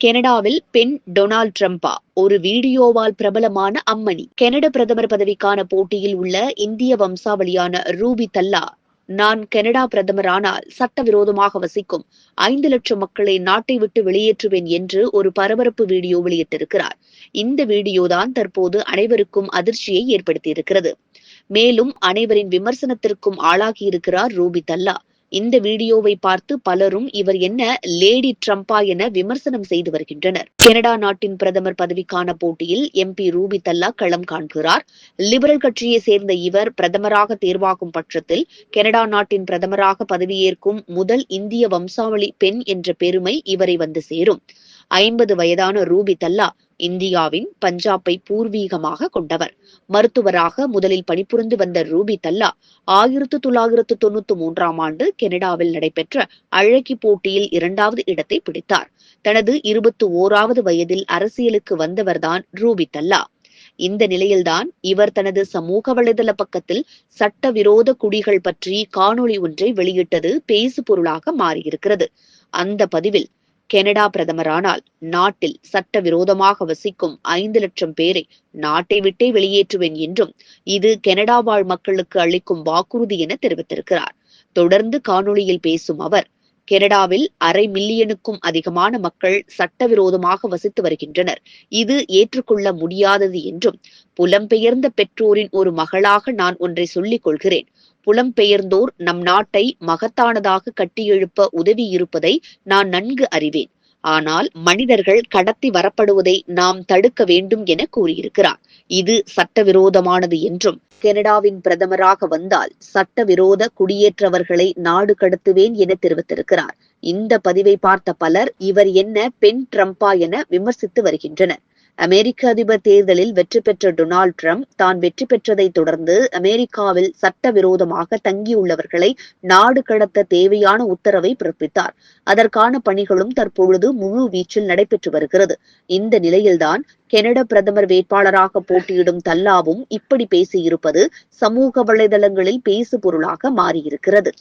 கனடாவில் பெண் டொனால்ட் ட்ரம்பா ஒரு வீடியோவால் பிரபலமான அம்மணி. கனடா பிரதமர் பதவிக்கான போட்டியில் உள்ள இந்திய வம்சாவளியான ரூபி தல்லா நான் கனடா பிரதமரானால் சட்டவிரோதமாக வசிக்கும் ஐந்து லட்சம் மக்களை நாட்டை விட்டு வெளியேற்றுவேன் என்று ஒரு பரபரப்பு வீடியோ வெளியிட்டிருக்கிறார். இந்த வீடியோதான் தற்போது அனைவருக்கும் அதிர்ச்சியை ஏற்படுத்தியிருக்கிறது. மேலும் அனைவரின் விமர்சனத்திற்கும் ஆளாகியிருக்கிறார் ரூபி தல்லா. இந்த வீடியோவை பார்த்து பலரும் இவர் என்ன லேடி ட்ரம்பா என விமர்சனம் செய்து வருகின்றனர். கனடா நாட்டின் பிரதமர் பதவிக்கான போட்டியில் எம்பி ரூபி தல்லா களம் காண்கிறார். லிபரல் கட்சியை சேர்ந்த இவர் பிரதமராக தேர்வாகும் பட்சத்தில் கனடா நாட்டின் பிரதமராக பதவியேற்கும் முதல் இந்திய வம்சாவளி பெண் என்ற பெருமை இவரை வந்து சேரும். ஐம்பது வயதான ரூபி தல்லா இந்தியாவின் பஞ்சாபை பூர்வீகமாக கொண்டவர். மருத்துவராக முதலில் பணிபுரிந்து வந்த ரூபி தல்லா ஆயிரத்து தொள்ளாயிரத்து தொண்ணூத்தி மூன்றாம் ஆண்டு கனடாவில் நடைபெற்ற அழகி போட்டியில் இரண்டாவது இடத்தை பிடித்தார். தனது இருபத்தி ஓராவது வயதில் அரசியலுக்கு வந்தவர்தான் ரூபி தல்லா. இந்த நிலையில்தான் இவர் தனது சமூக வலைதள பக்கத்தில் சட்டவிரோத குடிகள் பற்றி காணொளி ஒன்றை வெளியிட்டது பேசு பொருளாக மாறியிருக்கிறது. அந்த பதிவில் கனடா பிரதமரானால் நாட்டில் சட்டவிரோதமாக வசிக்கும் ஐந்து லட்சம் பேரை நாட்டை விட்டே வெளியேற்றுவேன் என்றும் இது கனடா வாழ் மக்களுக்கு அளிக்கும் வாக்குறுதி என தெரிவித்திருக்கிறார். தொடர்ந்து காணொளியில் பேசும் அவர் கனடாவில் அரை மில்லியனுக்கும் அதிகமான மக்கள் சட்டவிரோதமாக வசித்து வருகின்றனர். இது ஏற்றுக்கொள்ள முடியாதது என்றும் புலம்பெயர்ந்த பெற்றோரின் ஒரு மகளாக நான் ஒன்றை சொல்லிக் கொள்கிறேன். புலம்பெயர்ந்தோர் நம் நாட்டை மகத்தானதாக கட்டியெழுப்ப உதவி இருப்பதை நான் நன்கு அறிவேன். ஆனால் மனிதர்கள் கடத்தி வரப்படுவதை நாம் தடுக்க வேண்டும் என கூறியிருக்கிறார். இது சட்டவிரோதமானது என்றும். கனடாவின் பிரதமராக வந்தால் சட்டவிரோத குடியேற்றவர்களை நாடு கடத்துவேன் என தெரிவித்திருக்கிறார். இந்த பதிவை பார்த்த பலர் இவர் என்ன பெண் ட்ரம்பா என விமர்சித்து வருகின்றனர். அமெரிக்க அதிபர் தேர்தலில் வெற்றி பெற்ற டொனால்ட் ட்ரம்ப் தான் வெற்றி பெற்றதை தொடர்ந்து அமெரிக்காவில் சட்டவிரோதமாக தங்கியுள்ளவர்களை நாடு கடத்த தேவையான உத்தரவை பிறப்பித்தார். அதற்கான பணிகளும் தற்பொழுது முழு வீச்சில் நடைபெற்று வருகிறது. இந்த நிலையில்தான் கனடா பிரதமர் வேட்பாளராக போட்டியிடும் தல்லாவும் இப்படி பேசியிருப்பது சமூக வலைதளங்களில் பேசு பொருளாக மாறியிருக்கிறது.